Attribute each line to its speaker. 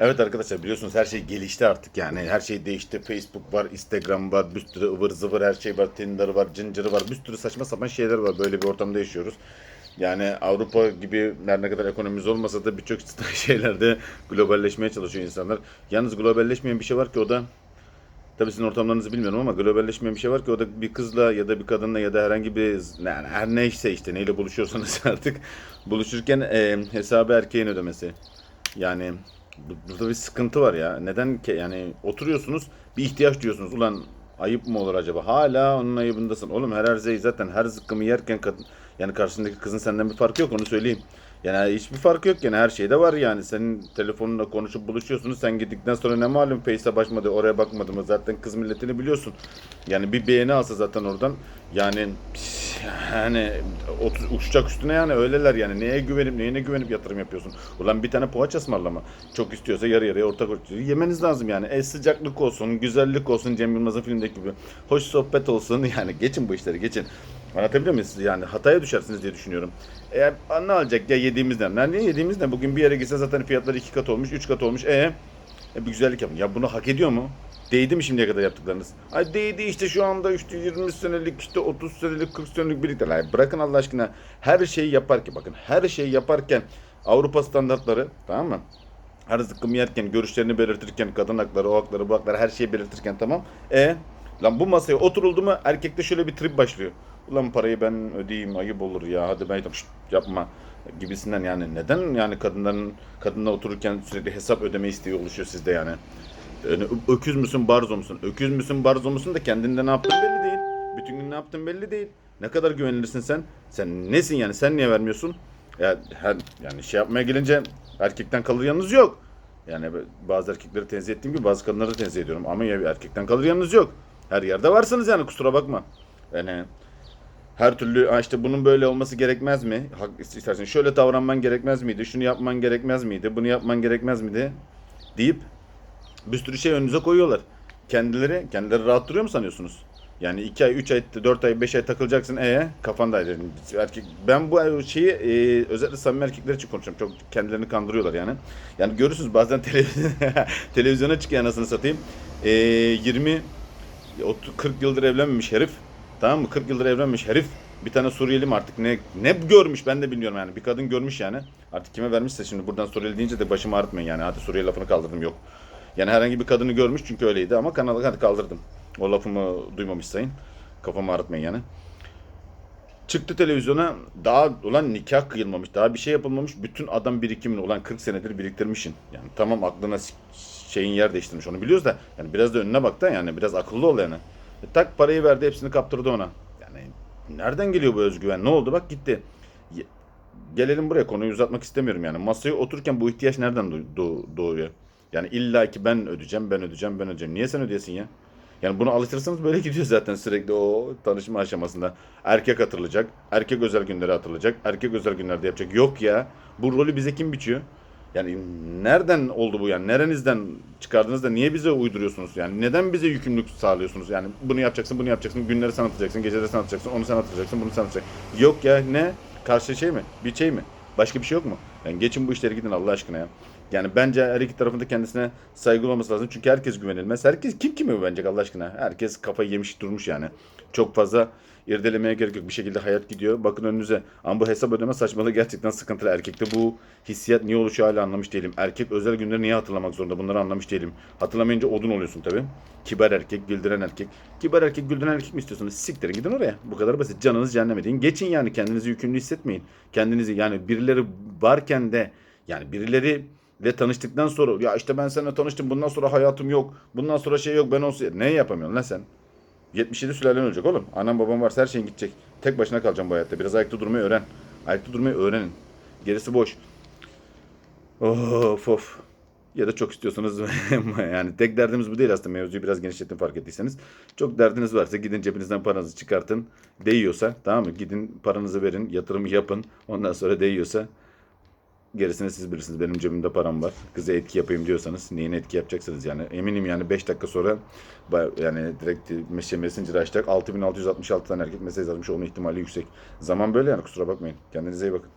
Speaker 1: Evet arkadaşlar biliyorsunuz her şey gelişti artık yani her şey değişti. Facebook var, Instagram var, bir sürü ıvır zıvır her şey var, Tinder var, Ginger'ı var, bir sürü saçma sapan şeyler var. Böyle bir ortamda yaşıyoruz. Yani Avrupa gibi her ne kadar ekonomimiz olmasa da birçok şeylerde globalleşmeye çalışıyor insanlar. Yalnız globalleşmeyen bir şey var ki o da Tabii sizin ortamlarınızı bilmiyorum ama globalleşmeyen bir şey var ki o da bir kızla ya da bir kadınla ya da herhangi bir yani her neyse işte neyle buluşuyorsanız artık buluşurken e, hesabı erkeğin ödemesi. Yani burada bir sıkıntı var ya. Neden ki yani oturuyorsunuz bir ihtiyaç diyorsunuz. Ulan ayıp mı olur acaba? Hala onun ayıbındasın. Oğlum her erzeyi zaten her zıkkımı yerken kadın yani karşındaki kızın senden bir farkı yok onu söyleyeyim. Yani hiçbir farkı yok yani her şeyde var yani. Senin telefonunla konuşup buluşuyorsunuz. Sen gittikten sonra ne malum Face'e başmadı, oraya bakmadı mı? Zaten kız milletini biliyorsun. Yani bir beğeni alsa zaten oradan yani yani uçacak üstüne yani öyleler yani. Neye güvenip neyine güvenip yatırım yapıyorsun? Ulan bir tane poğaça ısmarlama. Çok istiyorsa yarı yarıya ortak ortak yemeniz lazım yani. E sıcaklık olsun, güzellik olsun Cem Yılmaz'ın filmdeki gibi. Hoş sohbet olsun yani geçin bu işleri geçin. Anlatabiliyor muyum? Siz Yani hataya düşersiniz diye düşünüyorum. E ne olacak ya yediğimizden? Ne niye yediğimizden? Bugün bir yere gitse zaten fiyatlar iki kat olmuş, üç kat olmuş. E, e bir güzellik yapın. Ya bunu hak ediyor mu? Değdi mi şimdiye kadar yaptıklarınız? Ay değdi işte şu anda işte 20 senelik işte 30 senelik 40 senelik birlikte. Lan bırakın Allah aşkına her şeyi yaparken bakın her şeyi yaparken Avrupa standartları tamam mı? Her zıkkımı yerken, görüşlerini belirtirken, kadın hakları, o hakları, bu hakları her şeyi belirtirken tamam. E lan bu masaya oturuldu mu erkekte şöyle bir trip başlıyor. Ulan parayı ben ödeyeyim ayıp olur ya hadi ben yapma gibisinden yani neden yani kadınların kadınla otururken sürekli hesap ödeme isteği oluşuyor sizde yani. Yani öküz müsün barzo musun? Öküz müsün barzo musun da kendinde ne yaptığın belli değil. Bütün gün ne yaptığın belli değil. Ne kadar güvenilirsin sen? Sen nesin yani? Sen niye vermiyorsun? Ya her yani şey yapmaya gelince erkekten kalır yanınız yok. Yani bazı erkekleri tenzih ettiğim gibi bazı kadınları da tenzih ediyorum. Ama ya erkekten kalır yanınız yok. Her yerde varsınız yani kusura bakma. Yani her türlü "Ha işte bunun böyle olması gerekmez mi? Hak istersen şöyle davranman gerekmez miydi? Şunu yapman gerekmez miydi? Bunu yapman gerekmez miydi? deyip bir sürü şey önünüze koyuyorlar. Kendileri kendileri rahat duruyor mu sanıyorsunuz? Yani 2 ay, 3 ay, 4 ay, 5 ay takılacaksın. E kafandaydı. Erkek şeyi şeyi e, özellikle samimi erkekler için konuşuyorum. Çok kendilerini kandırıyorlar yani. Yani görürsünüz bazen televizyon, televizyona çıkıyor anasını satayım. E, 20 30 40 yıldır evlenmemiş herif. Tamam mı? 40 yıldır evlenmemiş herif. Bir tane Suriyeli mi artık ne ne görmüş ben de bilmiyorum yani. Bir kadın görmüş yani. Artık kime vermişse şimdi buradan Suriyeli deyince de başımı ağrıtmayın yani. Hadi Suriyeli lafını kaldırdım yok. Yani herhangi bir kadını görmüş çünkü öyleydi ama kanalı hadi kaldırdım. O lafımı duymamış sayın. Kafamı ağrıtmayın yani. Çıktı televizyona daha ulan nikah kıyılmamış daha bir şey yapılmamış bütün adam birikimini ulan 40 senedir biriktirmişsin. Yani tamam aklına şeyin yer değiştirmiş onu biliyoruz da yani biraz da önüne bak da yani biraz akıllı ol yani. E, tak parayı verdi hepsini kaptırdı ona. Yani nereden geliyor bu özgüven ne oldu bak gitti. Gelelim buraya konuyu uzatmak istemiyorum yani. Masaya otururken bu ihtiyaç nereden doğ- doğ- doğuyor? Yani illa ki ben ödeyeceğim, ben ödeyeceğim, ben ödeyeceğim. Niye sen ödeyesin ya? Yani bunu alıştırırsanız böyle gidiyor zaten sürekli o tanışma aşamasında. Erkek hatırlayacak, erkek özel günleri hatırlayacak, erkek özel günlerde yapacak. Yok ya, bu rolü bize kim biçiyor? Yani nereden oldu bu yani? Nerenizden çıkardınız da niye bize uyduruyorsunuz? Yani neden bize yükümlülük sağlıyorsunuz? Yani bunu yapacaksın, bunu yapacaksın, günleri sen atacaksın, geceleri sen atacaksın, onu sen atacaksın, bunu sen atacaksın. Yok ya ne? Karşı şey mi? Bir şey mi? Başka bir şey yok mu? Yani geçin bu işleri gidin Allah aşkına ya. Yani bence her iki tarafında kendisine saygılı olması lazım. Çünkü herkes güvenilmez. Herkes kim kime güvenecek Allah aşkına? Herkes kafayı yemiş durmuş yani. Çok fazla irdelemeye gerek yok. Bir şekilde hayat gidiyor. Bakın önünüze. Ama bu hesap ödeme saçmalığı gerçekten sıkıntılı. Erkekte bu hissiyat niye oluşuyor hala anlamış değilim. Erkek özel günleri niye hatırlamak zorunda? Bunları anlamış değilim. Hatırlamayınca odun oluyorsun tabii. Kibar erkek, güldüren erkek. Kibar erkek, güldüren erkek mi istiyorsunuz? Siktirin gidin oraya. Bu kadar basit. Canınız cehenneme deyin. Geçin yani kendinizi yükümlü hissetmeyin. Kendinizi yani birileri varken de yani birileri ve tanıştıktan sonra ya işte ben seninle tanıştım bundan sonra hayatım yok. Bundan sonra şey yok ben olsun. Ne yapamıyorsun lan sen? 77 sülalen ölecek oğlum. Anam babam varsa her şeyin gidecek. Tek başına kalacağım bu hayatta. Biraz ayakta durmayı öğren. Ayakta durmayı öğrenin. Gerisi boş. Of of. Ya da çok istiyorsanız yani tek derdimiz bu değil aslında mevzuyu biraz genişlettim fark ettiyseniz. Çok derdiniz varsa gidin cebinizden paranızı çıkartın. Değiyorsa tamam mı? Gidin paranızı verin, yatırımı yapın. Ondan sonra değiyorsa Gerisini siz bilirsiniz. Benim cebimde param var. Kıza etki yapayım diyorsanız neyin etki yapacaksınız yani. Eminim yani 5 dakika sonra yani direkt Messenger açacak. 6666 tane erkek mesaj yazmış olma ihtimali yüksek. Zaman böyle yani kusura bakmayın. Kendinize iyi bakın.